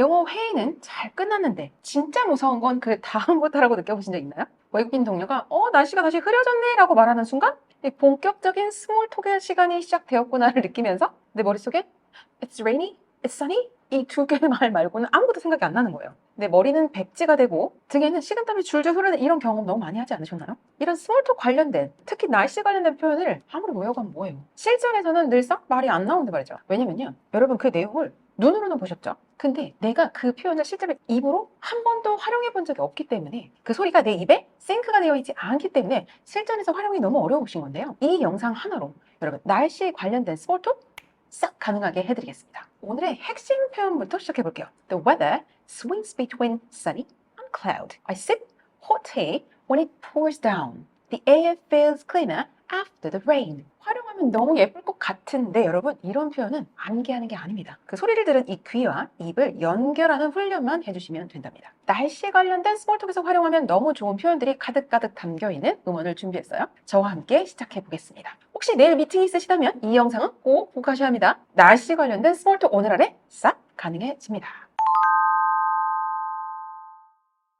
영어 회의는 잘 끝났는데 진짜 무서운 건 그 다음부터라고 느껴보신 적 있나요? 외국인 동료가 어 날씨가 다시 흐려졌네 라고 말하는 순간 이 본격적인 스몰톡의 시간이 시작되었구나를 느끼면서 내 머릿속에 It's rainy, It's sunny 이 두 개의 말 말고는 아무것도 생각이 안 나는 거예요. 내 머리는 백지가 되고 등에는 식은땀이 줄줄 흐르는 이런 경험 너무 많이 하지 않으셨나요? 이런 스몰톡 관련된 특히 날씨 관련된 표현을 아무리 외워가면 뭐예요? 실전에서는 늘상 말이 안 나오는데 말이죠. 왜냐면요. 여러분 그 내용을 눈으로는 보셨죠? 근데 내가 그 표현을 실제로 입으로 한 번도 활용해 본 적이 없기 때문에 그 소리가 내 입에 싱크가 되어 있지 않기 때문에 실전에서 활용이 너무 어려우신 건데요. 이 영상 하나로 여러분 날씨 관련된 스몰톡 싹 가능하게 해드리겠습니다. 오늘의 핵심 표현부터 시작해 볼게요. The weather swings between sunny and cloud. I sip hot tea when it pours down. The air feels cleaner after the rain. 활용하면 너무 예쁠 것 같은데 여러분 이런 표현은 암기하는 게 아닙니다. 그 소리를 들은 이 귀와 입을 연결하는 훈련만 해주시면 된답니다. 날씨 관련된 스몰톡에서 활용하면 너무 좋은 표현들이 가득가득 담겨있는 음원을 준비했어요. 저와 함께 시작해 보겠습니다. 혹시 내일 미팅이 있으시다면 이 영상은 꼭 가셔야 합니다. 날씨 관련된 스몰톡 오늘 안에 싹 가능해집니다.